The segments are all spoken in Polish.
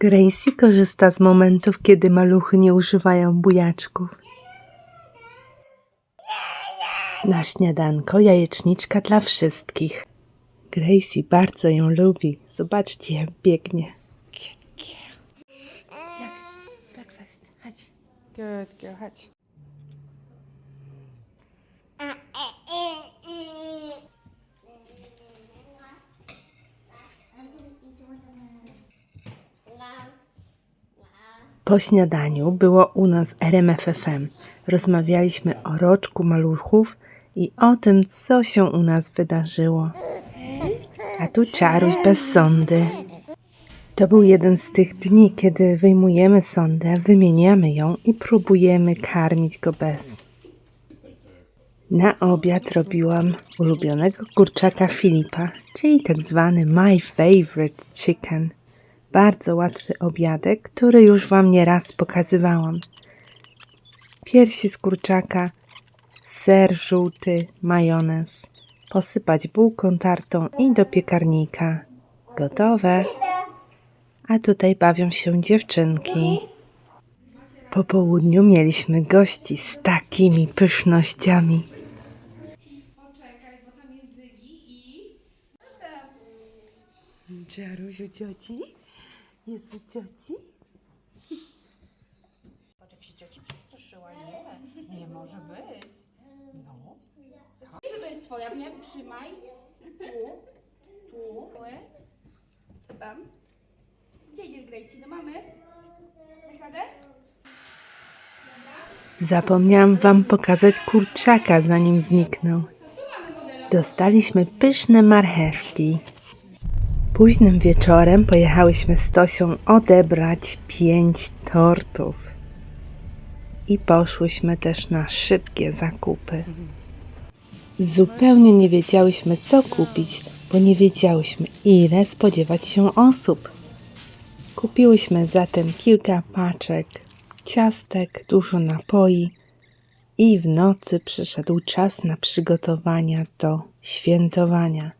Gracie korzysta z momentów, kiedy maluchy nie używają bujaczków. Na śniadanko jajeczniczka dla wszystkich. Gracie bardzo ją lubi. Zobaczcie, jak biegnie. Jak breakfast? Chodź. Good girl, chodź. Po śniadaniu było u nas RMFFM. Rozmawialiśmy o roczku maluchów i o tym, co się u nas wydarzyło. A tu czaruś bez sondy. To był jeden z tych dni, kiedy wyjmujemy sondę, wymieniamy ją i próbujemy karmić go bez. Na obiad robiłam ulubionego kurczaka Filipa, czyli tak zwany my favorite chicken. Bardzo łatwy obiadek, który już Wam nieraz pokazywałam. Piersi z kurczaka, ser żółty, majonez. Posypać bułką tartą i do piekarnika. Gotowe. A tutaj bawią się dziewczynki. Po południu mieliśmy gości z takimi pysznościami. Czarusiu cioci? Jest u cioci? Patrz, jak się cioci przestraszyła. Nie, nie może być. No. Że to jest twoja, wiem, trzymaj. Tu, tu. Co tam? Gdzie idziesz, Gracie? Do mamy? Masz radę? Zapomniałam Wam pokazać kurczaka, zanim zniknął. Dostaliśmy pyszne marchewki. Późnym wieczorem pojechałyśmy z Tosią odebrać pięć tortów. I poszłyśmy też na szybkie zakupy. Zupełnie nie wiedziałyśmy, co kupić, bo nie wiedziałyśmy, ile spodziewać się osób. Kupiłyśmy zatem kilka paczek ciastek, dużo napoi i w nocy przyszedł czas na przygotowania do świętowania.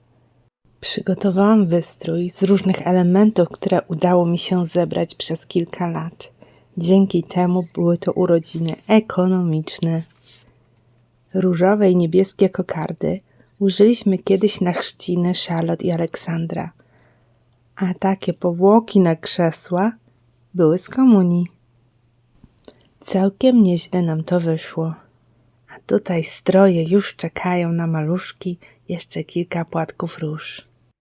Przygotowałam wystrój z różnych elementów, które udało mi się zebrać przez kilka lat. Dzięki temu były to urodziny ekonomiczne. Różowe i niebieskie kokardy użyliśmy kiedyś na chrzciny Charlotte i Aleksandra, a takie powłoki na krzesła były z komunii. Całkiem nieźle nam to wyszło. A tutaj stroje już czekają na maluszki, jeszcze kilka płatków róż.